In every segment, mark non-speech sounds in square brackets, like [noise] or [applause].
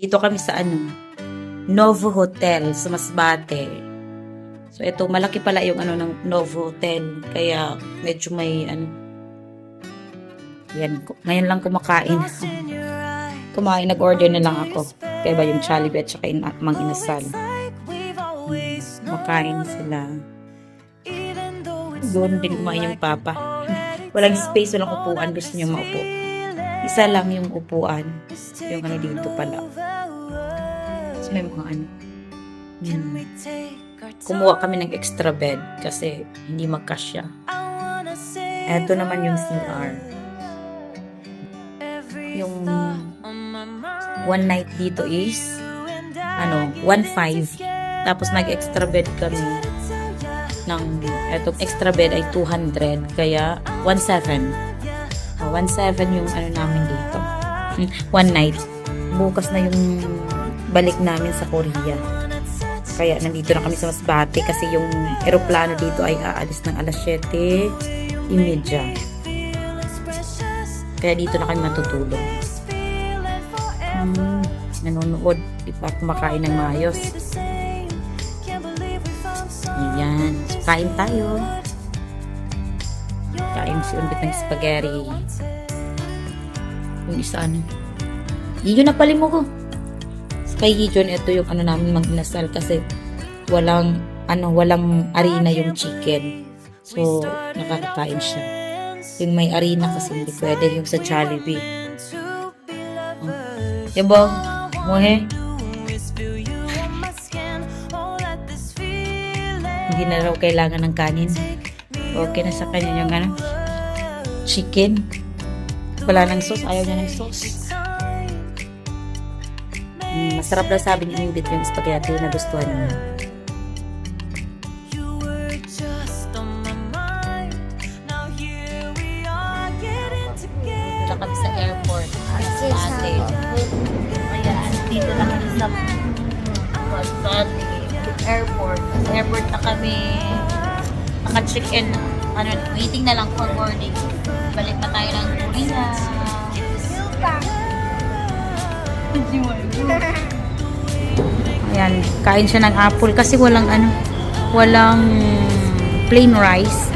Dito kami sa ano, Novo Hotel sa Masbate. So ito, malaki pala yung ano ng Novo Hotel. Kaya medyo may ano. Yan, ngayon lang kumakain. Kumain, nag-order na lang ako. Kaya ba yung Jollibee at saka in, mang inasal. Makain sila. Doon din kumain yung papa. [laughs] Walang space, walang upuan. Gusto niyo maupo. Isa lang yung upuan. Yung ano dito pala. Tapos may mga ano. Hmm. Kumuha kami ng extra bed kasi hindi magkasya. Eto naman yung CR. Yung one night dito is ano, 1.5. Tapos nag-extra bed kami ng etong extra bed ay 200 kaya 1.7. Ah, 1.7 yung ano namin dito. Hmm, One night. Bukas na yung balik namin sa Korea. Kaya nandito na kami sa Masbate kasi yung eroplano dito ay aalis ng alas 7.30. Kaya dito na kami matutulog. Hmm, nanonood. Di pa kumakain ng maayos. Ayan. Kain tayo. Kain si Umbit ng spaghetti. Yung isa ano. Yun na pali mo ko. Kay Gijon, ito yung ano namin mag-inasal kasi walang ano, walang arena yung chicken. So, nakakakain siya. Yung may arena kasi hindi pwede yung sa Jollibee. Yung ba? Muhe? Hindi na raw kailangan ng kanin. Okay na sa kanya yung ano, chicken. Wala ng sauce. Ayaw niya ng sauce. Mm, masarap daw sabi ni Ingrid yung spaghetti na gustuhan niya. Kami sa airport. Ate. Ayan, dito na kami sa airport. Airport na kami naka-check-in. Ano, waiting na lang for boarding. Balik na tayo ng Korea. [laughs] Ayan, kain siya ng apple kasi walang ano, walang plain rice.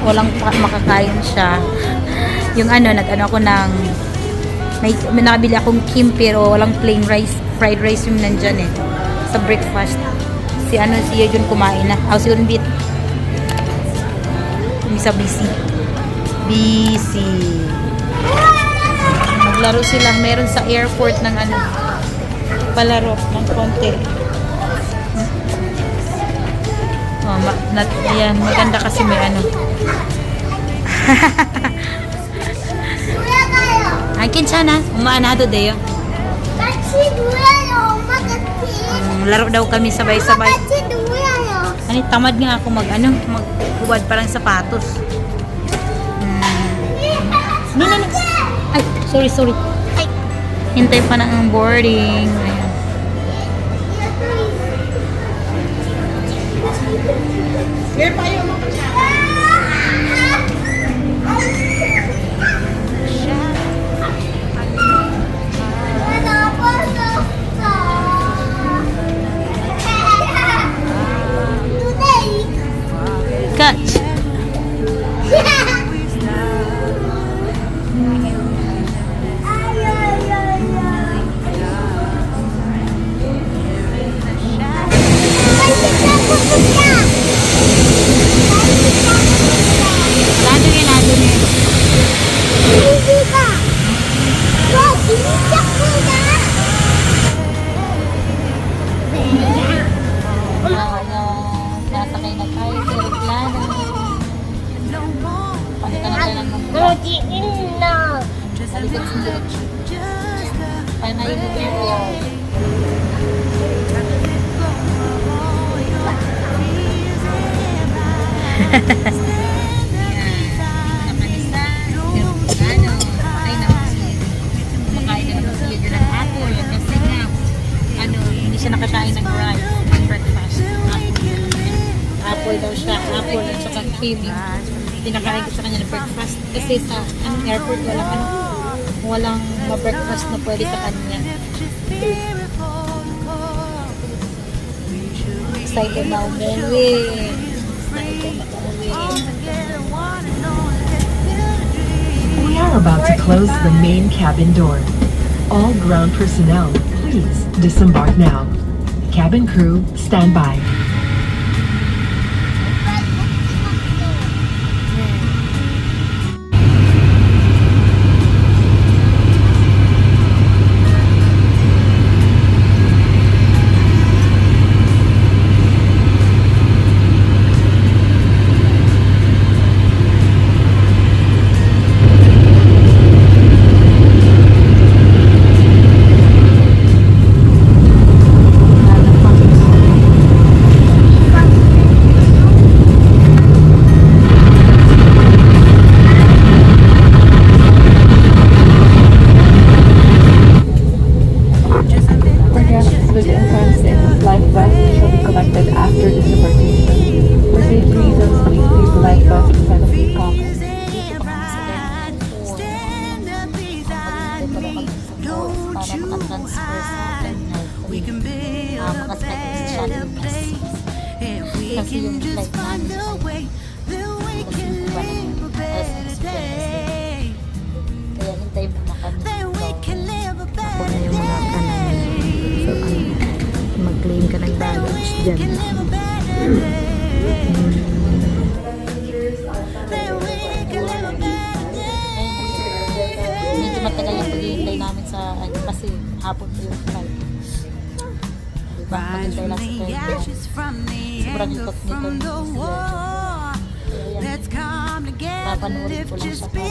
Walang pa- makakain siya. [laughs] Yung ano, nag-ano ako ng may, may nakabili akong kim pero walang plain rice, fried rice yung nandyan eh. Sa breakfast. Si ano, si Yejun kumain na. Ako si Unbit sa BC. BC. Maglaro sila. Meron sa airport ng ano, palaro ng konti. Oh, ma nat yan, maganda kasi may ano. [laughs] Akin sana, umaanado dayo. Kasi duyan, umagat. Mm, laro daw kami sabay-sabay. Ano, tamad nga ako mag, ano, maghuwad parang sapatos. Hmm. No, no, no. Ay, sorry, sorry. Ay, hintay pa na ang boarding. Ayan. Kaya pa yung mga ko sa kanya ng breakfast kasi sa anong airport ano, walang ma-breakfast na pwede sa kanya. Excited na. We are about to close the main cabin door. All ground personnel, please disembark now. Cabin crew, stand by. Hapon pa yung flight. Diba? Maghintay lang sa terminal. Sobrang likot nito. Kaya yan, papanoorin ko lang siya para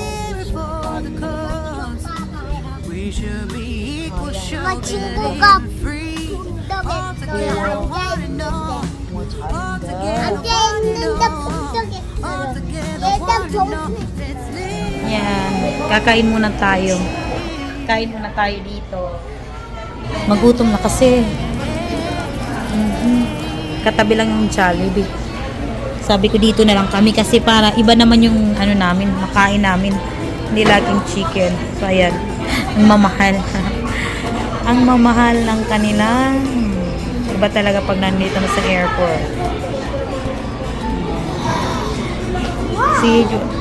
hindi siya Machingo ka. Yan. Kakain muna tayo. Kain muna tayo dito. Magutom na kasi. Mhm. Katabi lang yung Jollibee. Sabi ko dito na lang kami kasi para iba naman yung ano namin, makain namin. Hindi laging chicken. So ayan. [laughs] Ang mamahal. [laughs] Ang mamahal ng kanila. Hmm. Iba talaga pag nandito na sa airport. Si Jo.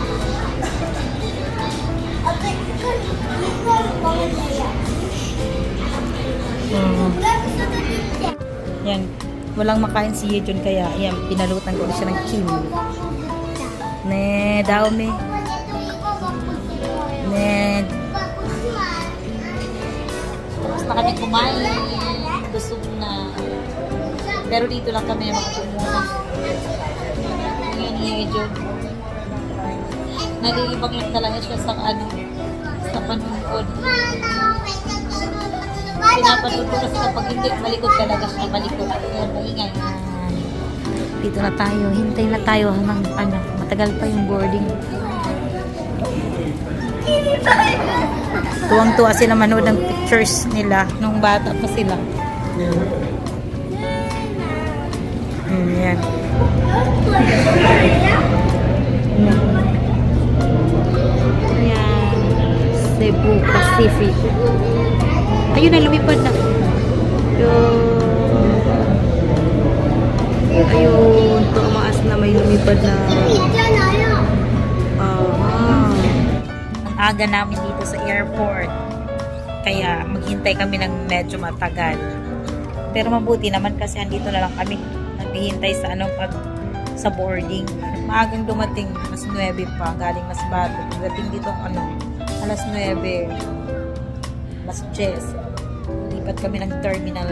Mm. Yan. Walang makain si Yejun kaya yan, pinalutan ko siya ng Kim. Ne, daw me. Ne. Na kami kumain. Gusto na. Pero dito lang kami makapumuna. Yan Yejun. Nalilibang lang talaga siya sa ano, sa panunkod. Pinapanood ko kasi kapag hindi, malikot talaga siya, malikot. Ayan, maingay. Dito na tayo, hintay na tayo hanggang ano, matagal pa yung boarding. Tuwang-tuwa sila manood ng pictures nila nung bata pa sila. Mm. Yan. Cebu Pacific. Ayun na, lumipad na. Yun. Ayun, tumaas na may lumipad na. Ah. Ang aga namin dito sa airport. Kaya maghintay kami ng medyo matagal. Pero mabuti naman kasi andito na lang kami naghihintay sa ano pag sa boarding. Maagang dumating, mas 9 pa, galing mas bato. Pagdating dito ano, alas 9, alas 10. Lipat kami ng terminal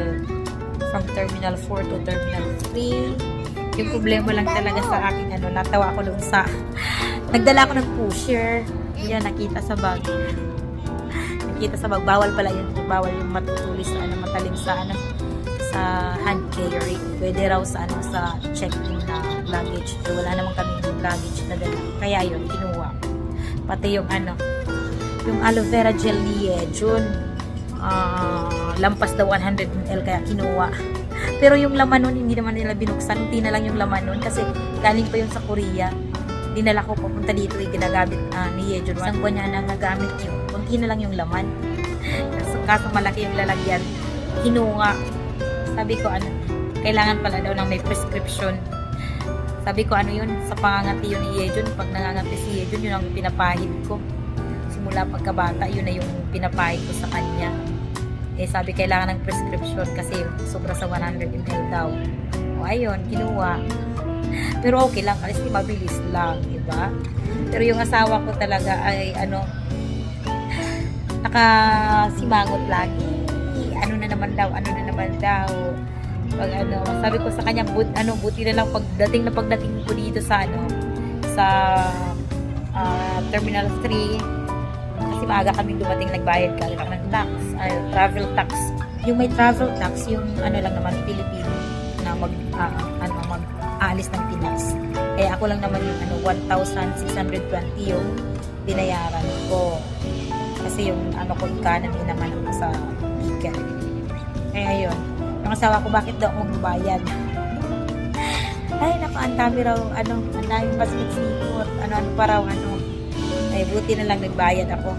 from terminal 4 to terminal 3. Yung problema lang talaga sa akin ano, natawa ako dun sa [laughs] nagdala ako ng pusher. Yan nakita sa bag. nakita sa bag bawal pala yun, bawal yung matutulis sa ano, matalim sa ano sa hand carry. Pwede raw sa ano sa check-in na luggage. So, wala naman kami luggage na dala. Kaya yun, kinuha. Pati yung ano, yung aloe vera gel ni June ah, lampas daw 100 ml kaya kinuha. Pero yung laman nun, hindi naman nila binuksan. Hindi na lang yung laman nun kasi galing pa yun sa Korea. Dinala ko papunta dito, eh, ginagamit ah, ni Yejun. Isang buwan niya na nagamit yun. Kunti na lang yung laman. Kaso, kaso malaki yung lalagyan. Hinunga. Sabi ko, ano, kailangan pala daw ng may prescription. Sabi ko, ano yun, sa pangangati yun ni Yejun. Pag nangangati si Yejun, yun ang pinapahid ko. Simula pagkabata, yun na yung pinapahid ko sa kanya. Eh, sabi, kailangan ng prescription kasi sobra sa 100 ml daw. O, ayun, kinuha. [laughs] Pero okay lang, kasi mabilis lang, di ba? Pero yung asawa ko talaga ay, ano, [laughs] nakasimangot lagi. Ano na naman daw, ano na naman daw. Pag ano, sabi ko sa kanya, but, ano, buti na lang pagdating na pagdating ko dito sa ano, sa ah, Terminal 3, kasi maaga kaming dumating nagbayad ka lang ng tax, ay, travel tax. Yung may travel tax, yung ano lang naman, Pilipino na mag, ah, ano, mag aalis ng Pinas. Eh ako lang naman yung ano, 1,620 yung binayaran ko. Kasi yung ano ko economy naman ako sa ticket. Kaya yun. Yung asawa ko, bakit daw ako magbayad? [laughs] Ay, naku, ang dami raw, ano, ang dami pasikot-sikot, ano-ano pa raw, ano. Ay, buti na lang nagbayad ako.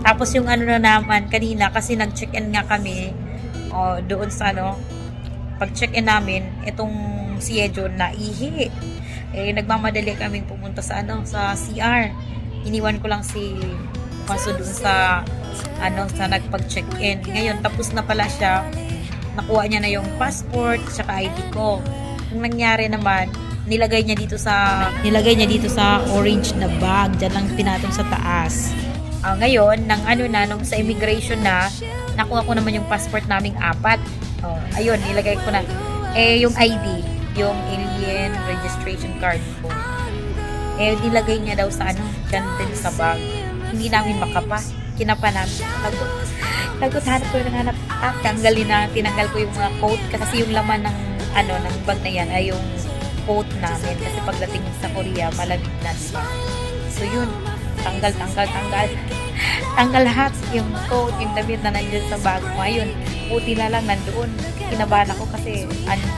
Tapos yung ano na naman, kanina, kasi nag-check-in nga kami, o, doon sa ano, pag check-in namin, itong si Ejo na ihi. Eh, nagmamadali kaming pumunta sa ano, sa CR. Iniwan ko lang si Paso doon sa ano, sa nagpag-check-in. Ngayon, tapos na pala siya. Nakuha niya na yung passport, tsaka ID ko. Ang nangyari naman, nilagay niya dito sa nilagay niya dito sa orange na bag. Diyan lang pinatong sa taas. Ah, ngayon nang ano na nung sa immigration na nakuha ko naman yung passport naming apat. Oh, ayun nilagay ko na. Eh yung ID yung alien registration card ko. Eh nilagay niya daw sa ano dyan din sa bag. Hindi namin makapa. Kinapa namin. Lagot lagot hanap ko yung hanap ah, tanggalin na tinanggal ko yung mga coat kasi yung laman ng ano ng bag na yan ay yung coat namin kasi pagdating sa Korea malamig na diba so yun. Tanggal tanggal tanggal. [laughs] Tanggal lahat yung coat yung damit na nandiyan sa bag mo ayun buti na lang nandoon. Kinabahan ako kasi ano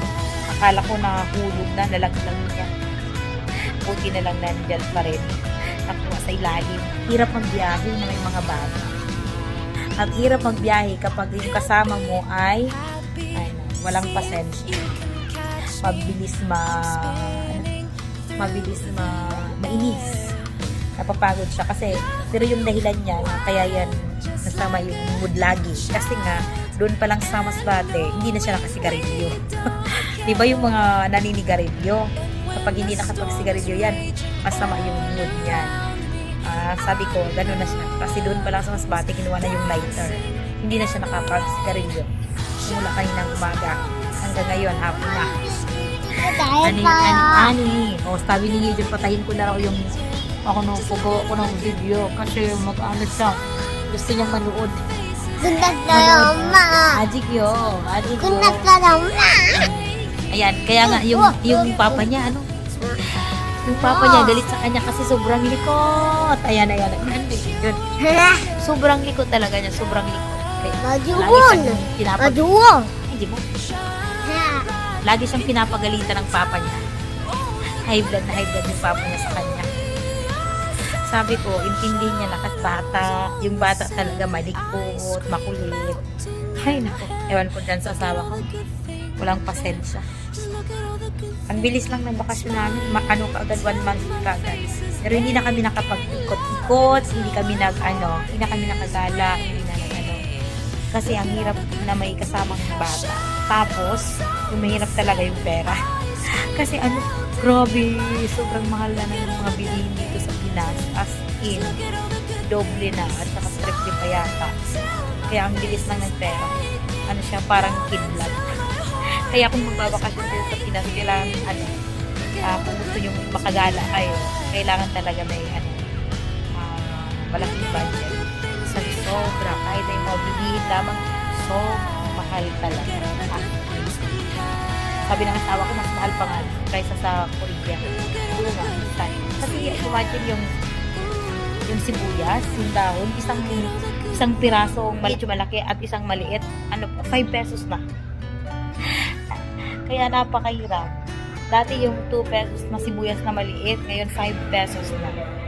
akala ko nahulog na nalaglag niya. Buti na lang nandiyan pa rin. Nakuha sa ilalim. Hirap magbiyahe na may mga bata. Ang hirap magbiyahe kapag yung kasama mo ay ano, walang pasensya mabilis ma mabilis ma mainis. Napapagod siya kasi pero yung dahilan niya kaya yan nasama yung mood lagi. Kasi nga doon pa lang sa Masbate hindi na siya nakasigarilyo. [laughs] Di ba yung mga naninigarilyo? Kapag hindi nakapagsigarilyo yan masama yung mood niya. Ah, sabi ko gano'n na siya. Kasi doon pa lang sa Masbate kinuha na yung lighter. Hindi na siya nakapagsigarilyo. Simula kaninang umaga hanggang ngayon hapon na Ani, ani, ani. O, sabi ni Yejun, patayin ko na raw yung ako nung pugo ko ng video kasi mag-ano siya. Gusto niyang manood. Kundat na raw, ma. Ajik yo. Ajik yo. Kundat na raw, ma. Ayan, kaya nga yung, yung papa niya, ano? Yung papa niya, galit sa kanya kasi sobrang likot. Ayan, ayan. ayan. Yun. Sobrang likot talaga niya. Sobrang likot. Maduwon. Maduwon. Hindi mo. Lagi siyang pinapagalitan ng papa niya. High blood na high blood yung papa niya sa kanya. Sabi ko, intindihin niya na kasi bata. Yung bata talaga malikot, makulit. Ay, nako. Ewan ko dyan sa asawa ko. Walang pasensya. Ang bilis lang ng bakasyon namin. Ma- ano kaagad, one month kaagad. Pero hindi na kami nakapag-ikot-ikot. Hindi kami nag, ano, hindi na kami nakagala. Kasi ang hirap na may kasamang bata. Tapos, yung talaga yung pera. [laughs] Kasi ano, grabe, sobrang mahal na ng mga bilihin dito sa Pinas. As in, doble na at saka triple pa yata. Kaya ang bilis lang ng pera. Ano siya, parang kidlat. [laughs] Kaya kung magbabakasyon kayo sa Pinas, kailangan, ano, ah, kung gusto yung makagala kayo, kailangan talaga may, ano, ah, malaking budget. Sobra, kahit ay mga bilihin lamang, so mahal talaga. Ah, sabi ng asawa ko, mas mahal pa nga kaysa sa Korea. Oo nga, minsan. Kasi imagine yung yung sibuyas, yung dahon, isang isang pirasong medyo malaki at isang maliit, ano po, 5 pesos na. Kaya napakahirap. Dati yung 2 pesos na sibuyas na maliit, ngayon 5 pesos na.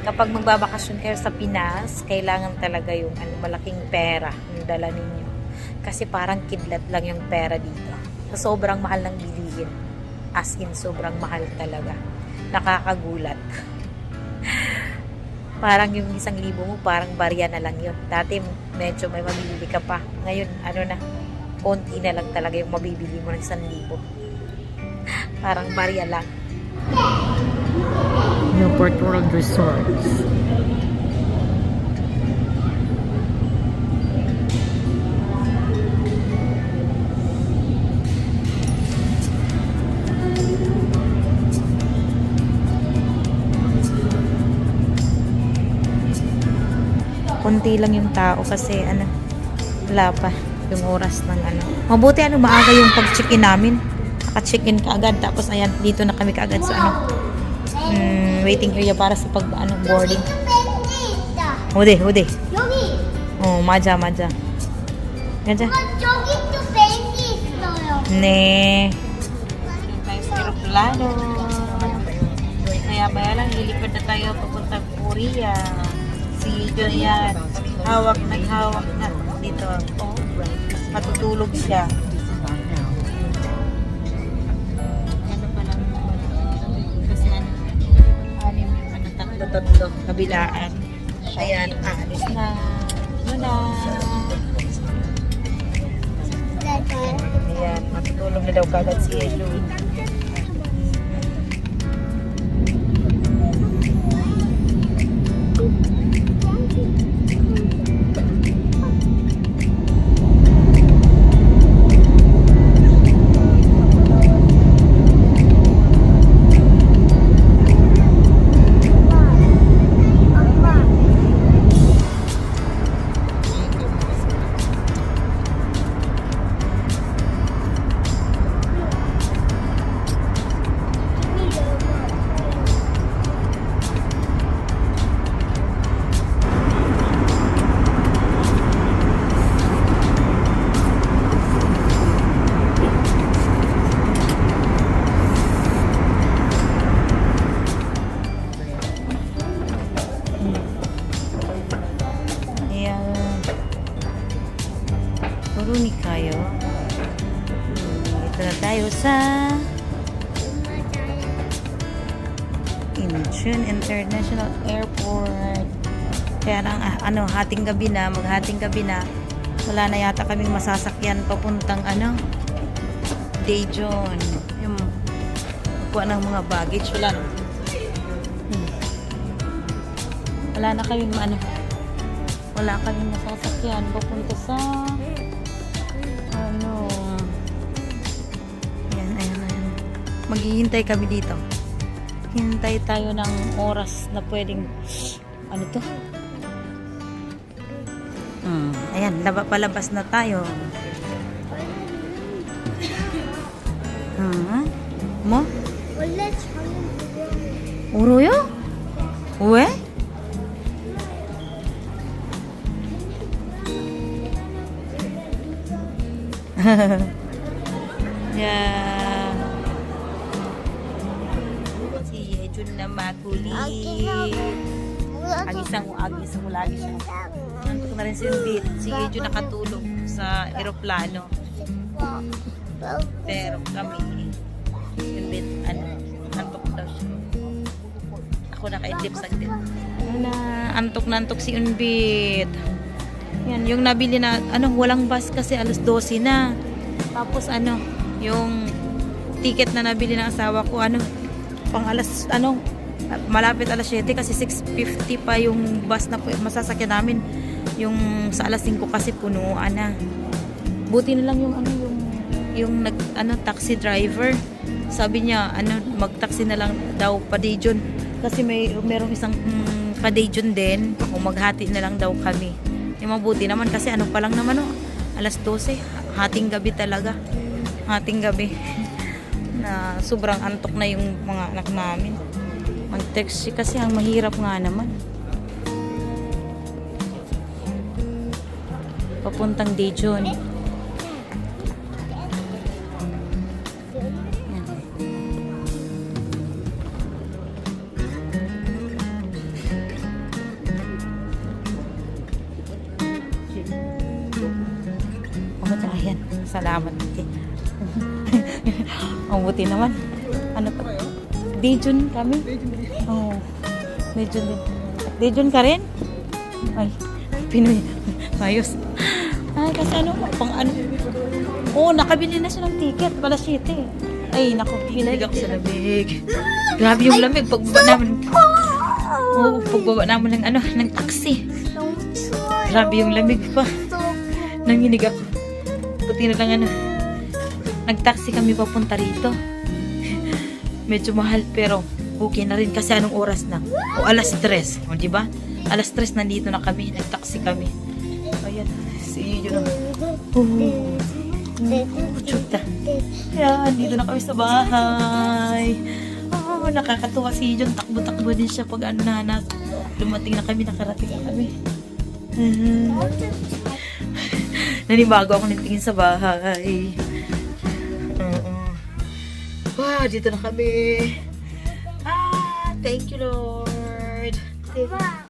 Kapag magbabakasyon kayo sa Pinas, kailangan talaga yung ano, malaking pera yung dala ninyo. Kasi parang kidlat lang yung pera dito. So, sobrang mahal ng bilihin. As in, sobrang mahal talaga. Nakakagulat. [laughs] parang yung isang libo mo, parang barya na lang yun. Dati, medyo may mabibili ka pa. Ngayon, ano na, konti na lang talaga yung mabibili mo ng isang libo. [laughs] parang barya lang. Newport World Resorts. konti lang yung tao kasi ano, wala pa yung oras ng ano. Mabuti ano, maaga yung pag-check-in namin. Naka-check-in ka agad. Tapos ayan, dito na kami kaagad sa ano, mm, waiting area para sa pag ano, boarding. 밴드 Hude, hude. 여기 Oh, maja, maja. Maja. 저기 또 밴드 있어요. Ne. Tayo sa aeroplano. Kaya ba lang, lilipad na tayo papunta Korea. Si John yan. Hawak, naghawak na dito. Oh, matutulog siya. Ano, tatlo-tatlo, kabilaan. Ayan, aalis na. Ano na. Ayan, matutulog na daw kagad si Elo. Hating gabi na, maghating gabi na. Wala na yata kaming masasakyan papuntang ano, Daejeon. Yung kuha ng mga baggage. Wala na. Hmm. Wala na kaming ano, wala kaming masasakyan papunta sa ano ayan, ayan, ayan maghihintay kami dito hintay tayo ng oras na pwedeng ano to hmm, ayan, laba, palabas na tayo hmm, mo? 원래 저는 울어요? 왜? yeah. Si Yejun na makulit. Agisang mo, agisang mo lagi siya. Nantok na rin si Bit. Si Yejun nakatulog sa eroplano. Pero kami, yung bit, ano, antok daw siya. Ako nakaidlip saglit. Na, antok na antok si Unbit. Yan, yung nabili na, ano, walang bus kasi alas 12 na. Tapos ano, yung ticket na nabili ng asawa ko, ano, pang alas, ano, malapit alas 7 kasi 6.50 pa yung bus na masasakyan namin. Yung sa alas 5 kasi punuan na. Buti na lang yung ano, yung yung nag ano taxi driver. Sabi niya ano mag-taxi na lang daw pa Daejeon kasi may merong isang mm, pa Daejeon din. O maghati na lang daw kami. Yung mabuti naman kasi ano pa lang naman oh. Alas 12 hating gabi talaga. Hating gabi. [laughs] Na sobrang antok na yung mga anak namin. Mag-taxi kasi ang mahirap nga naman papuntang Daejeon Okay Salamat. [laughs] Ang buti naman. Ano pa? Dejun kami? Oh, Dejun din. Dejun ka rin? Ay, Pinoy. Ayos. Ay, kasi ano, pang ano. Oo, nakabili na siya ng ticket. Pala 7. Ay, naku, pinilig ako sa lamig. Grabe yung lamig. Pagbaba namin. Oo, pagbaba namin ng ano, ng taxi. Grabe yung lamig pa. Nanginig ako. Buti na lang ano. Nag-taxi kami papunta rito. Medyo mahal pero okay na rin kasi anong oras na? O alas 3. O di ba? Alas 3 nandito na kami. Nag-taxi kami. Ayan. Yun na. Oh. Chuta. Ayan, dito na kami sa bahay. Oh, nakakatuwa si John. Takbo-takbo din siya pag ano na, na dumating na kami, nakarating na kami. Mhm. Nanibago ako ng tingin sa bahay. Oo. Wow, dito na kami. Ah, thank you, Lord.